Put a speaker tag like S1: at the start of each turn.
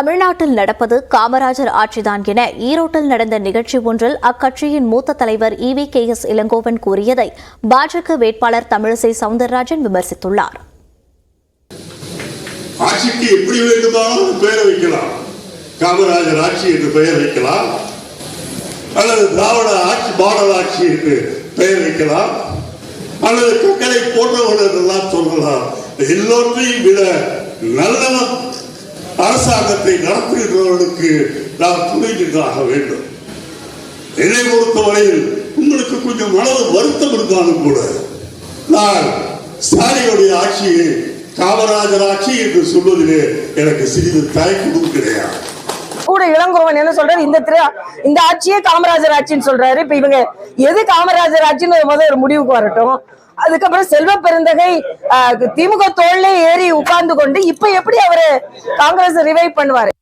S1: தமிழ்நாட்டில் நடப்பது காமராஜர் ஆட்சிதான் என ஈரோட்டில் நடந்த நிகழ்ச்சி ஒன்றில் அக்கட்சியின் மூத்த தலைவர் இவி கே எஸ் இளங்கோவன் கூறியதை பாஜக வேட்பாளர் தமிழிசை சவுந்தரராஜன் விமர்சித்துள்ளார்.
S2: ஆட்சிக்கு எப்படி வேண்டுமானாலும் பெயர் வைக்கலாம். காமராஜர் ஆட்சி என்று பெயர் வைக்கலாம். அல்லது திராவிட ஆட்சி மாடல் ஆட்சி என்று பெயர் வைக்கலாம். அல்லது கக்கலை போன்றவர்கள் எல்லாம் சொல்லலாம் எல்லோரையும் விட நல்ல நடத்துகின்றவர்களுக்கு நாம் துணை நின்றாக வேண்டும். என்னை பொறுத்தவரையில் உங்களுக்கு கொஞ்சம் மனது வருத்தம் இருந்தாலும் கூட நான் ஸ்டாலினுடைய ஆட்சியை காமராஜர் ஆட்சி என்று சொல்வதிலே எனக்கு சிறிது தயக்கம் கிடையாது
S3: கூட இளங்கோவன் என்ன சொல்றாரு? இந்த திரு இந்த ஆட்சியே காமராஜர் ஆட்சின்னு சொல்றாரு. இப்ப இவங்க எது காமராஜர் ஆட்சின்னு ஒரு முதல் ஒரு முடிவுக்கு வரட்டும். அதுக்கப்புறம் செல்வ பெருந்தகை திமுக தோல்லே ஏறி உட்கார்ந்து கொண்டு இப்ப எப்படி அவரு காங்கிரஸ் ரிவைவ் பண்ணுவாரு?